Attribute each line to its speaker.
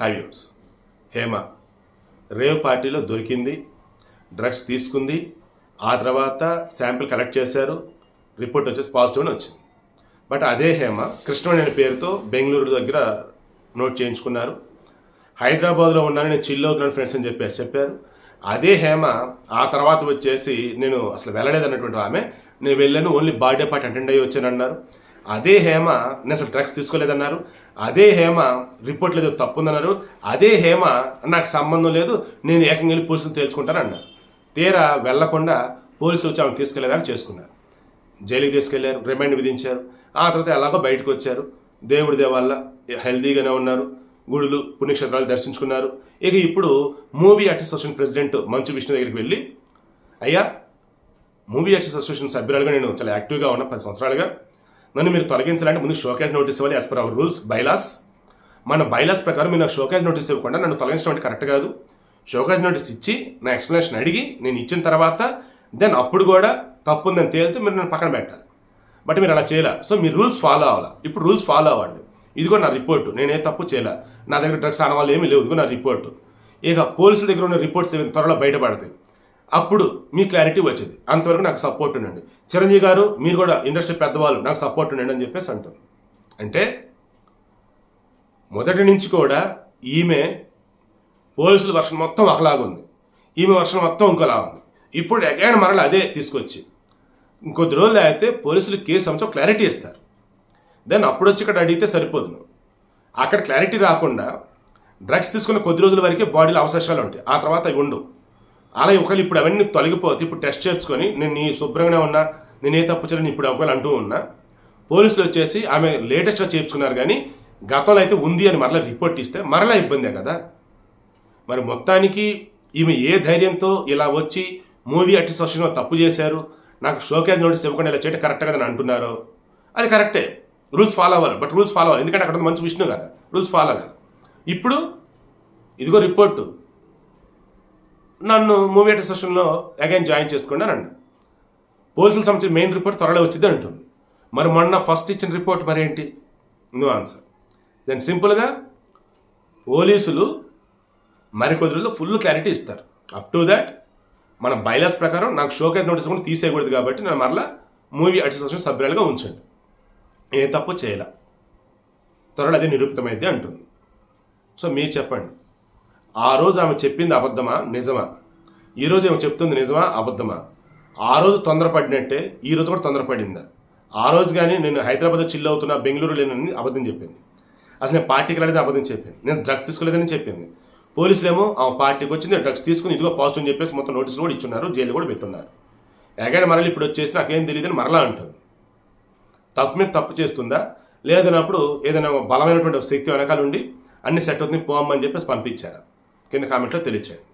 Speaker 1: హైవ్యూస్ Hema rave పార్టీలో దొరికింది drugs తీసుకుంది ఆ తర్వాత శాంపిల్ కలెక్ట్ చేశారు రిపోర్ట్ వచ్చేసి పాజిటివ్ అని వచ్చింది. బట్ అదే హేమ కృష్ణవేణి అనే పేరుతో బెంగళూరు దగ్గర నోట్ చేయించుకున్నారు. హైదరాబాద్లో ఉన్నాను నేను చిల్ అవుతున్నాను ఫ్రెండ్స్ అని చెప్పేసి చెప్పారు. అదే హేమ ఆ తర్వాత వచ్చేసి నేను అసలు వెళ్ళలేదు అన్నటువంటి ఆమె నేను వెళ్ళాను ఓన్లీ బర్త్డే పార్టీ అటెండ్ అయ్యి వచ్చానన్నారు. అదే హేమ నేను అసలు డ్రగ్స్ తీసుకోలేదన్నారు. అదే హేమ రిపోర్ట్లో ఏదో తప్పు ఉందన్నారు అదే హేమ నాకు సంబంధం లేదు నేను ఏకంగా వెళ్ళి పోలీసులు తేల్చుకుంటాను అన్నారు తీరా వెళ్ళకుండా పోలీసులు వచ్చి ఆమెను తీసుకెళ్ళేదాకా చేసుకున్నారు. జైలుకి తీసుకెళ్ళారు రిమాండ్ విధించారు. ఆ తర్వాత ఎలాగో బయటకు వచ్చారు. దేవుడి దేవాళ్ళ హెల్దీగానే ఉన్నారు. గుడులు పుణ్యక్షేత్రాలు దర్శించుకున్నారు. ఇక ఇప్పుడు movie artist association president Manchu Vishnu దగ్గరికి వెళ్ళి అయ్యా మూవీ ఆర్టిస్ట్ అసోసియేషన్ సభ్యురాలుగా నేను చాలా యాక్టివ్గా ఉన్నా పది సంవత్సరాలుగా. నన్ను మీరు తొలగించాలంటే ముందు షోకేజ్ నోటీస్ ఇవ్వాలి as per our rules bylaws మన బైలాస్ ప్రకారం మీరు నాకు షోకేజ్ నోటీస్ ఇవ్వకుండా నన్ను తొలగించడం అంటే కరెక్ట్ కాదు. షోకేజ్ నోటీస్ ఇచ్చి నా ఎక్స్ప్లెనేషన్ అడిగి నేను ఇచ్చిన తర్వాత దెన్ అప్పుడు కూడా తప్పు ఉందని తేలితే మీరు నన్ను పక్కన పెట్టాలి. బట్ మీరు అలా చేయలే. సో మీరు రూల్స్ ఫాలో అవ్వాలి? ఇప్పుడు రూల్స్ ఫాలో అవ్వండి. ఇదిగో నా రిపోర్ట్ నేనే తప్పు చేయలే. నా దగ్గర డ్రగ్స్ ఆనవాళ్ళు ఏమీ లేవు. కూడా నా రిపోర్ట్ ఇక పోలీసుల దగ్గర ఉన్న రిపోర్ట్స్ త్వరలో బయటపడతాయి. అప్పుడు మీ క్లారిటీ వచ్చింది. అంతవరకు నాకు సపోర్ట్ ఉండండి. చిరంజీవి గారు మీరు కూడా ఇండస్ట్రీ పెద్దవాళ్ళు నాకు సపోర్ట్ ఉండండి అని చెప్పేసి అంటారు. అంటే మొదటి నుంచి కూడా ఈమె పోలీసుల వర్షం మొత్తం ఒకలాగుంది ఈమె వర్షం మొత్తం ఇంకోలా ఉంది. ఇప్పుడు అగైన్ మరలా అదే తీసుకొచ్చి ఇంకొద్ది రోజులు అయితే పోలీసులు కేసు అంశం క్లారిటీ ఇస్తారు. దెన్ అప్పుడు వచ్చి ఇక్కడ అడిగితే సరిపోదు. నువ్వు. అక్కడ క్లారిటీ రాకుండా డ్రగ్స్ తీసుకున్న కొద్ది రోజుల వరకే బాడీలో అవశేషాలు ఉంటాయి. ఆ తర్వాత ఇవి ఉండవు. అలా ఒకవేళ ఇప్పుడు అవన్నీ తొలగిపోతే ఇప్పుడు టెస్ట్ చేసుకొని నేను నీ శుభ్రంగానే ఉన్నా నేనే తప్పు చేయని ఇప్పుడు ఒకవేళ అంటూ ఉన్నా పోలీసులు వచ్చేసి ఆమె లేటెస్ట్గా చేర్చుకున్నారు కానీ గతంలో అయితే ఉంది అని మరలా రిపోర్ట్ ఇస్తే మరలా ఇబ్బందే కదా. మరి మొత్తానికి ఈమె ఏ ధైర్యంతో ఇలా వచ్చి మూవీ అట్టి అసోసియేషన్ తప్పు చేశారు నాకు షోకేజ్ నోటీస్ ఇవ్వకుండా ఇలా చేయడం కరెక్ట్ కదా అని అది కరెక్టే. రూల్స్ ఫాలో అవ్వాలి. బట్ రూల్స్ ఫాలో అవ్వాలి. ఎందుకంటే అక్కడ మంచి విష్ణు కదా. రూల్స్ ఫాలో అవ్వాలి. ఇప్పుడు ఇదిగో రిపోర్టు. నన్ను మూవీ అసోసియేషన్లో అగైన్ జాయిన్ చేసుకోండి అని అన్నాడు పోలీసులకు సంబంధించిన మెయిన్ రిపోర్ట్ త్వరలో వచ్చింది అంటుంది. మరి మొన్న ఫస్ట్ ఇచ్చిన రిపోర్ట్ మరి ఏంటి? నో ఆన్సర్ దెన్ సింపుల్గా పోలీసులు మరికొద్ది రోజుల్లో ఫుల్ క్లారిటీ ఇస్తారు. అప్ టు దాట్ మన బైలాస్ ప్రకారం నాకు షోకేజ్ నోటీస్ కూడా తీసేయకూడదు కాబట్టి నేను మరలా మూవీ అసోసియేషన్ సభ్యులుగా ఉంచండి. ఏ తప్పు చేయలే. త్వరలో అది నిరూపితమైంది అంటుంది. సో మీరు చెప్పండి. ఆ రోజు ఆమె చెప్పింది అబద్ధమా? నిజమా? ఈరోజు ఆమె చెప్తుంది నిజమా? అబద్ధమా? ఆ రోజు తొందరపడినట్టే ఈ రోజు కూడా తొందరపడిందా? ఆ రోజు కానీ నేను హైదరాబాద్ చిల్ అవుతున్నా బెంగళూరు లేనని అబద్ధం చెప్పింది. అసలు నేను పార్టీకి రాలేదని అబద్ధం చెప్పింది. నేను డ్రగ్స్ తీసుకోలేదని చెప్పింది. పోలీసులేమో ఆమె పార్టీకి వచ్చింది డ్రగ్స్ తీసుకుని ఇదిగో పాజిటివ్ అని చెప్పేసి మొత్తం నోటీసులు కూడా ఇచ్చున్నారు జైలు కూడా పెట్టున్నారు. ఎగడ మరలి ఇప్పుడు వచ్చేసి నాకేం తెలియదని మరలా అంటుంది. తప్పు మీద తప్పు చేస్తుందా? లేదన్నప్పుడు ఏదైనా ఒక బలమైనటువంటి శక్తి వెనకాల ఉండి అన్ని సెట్ అవుతుంది పోమ్మని చెప్పేసి పంపించారు. కింద కామెంట్లో తెలియచేయండి.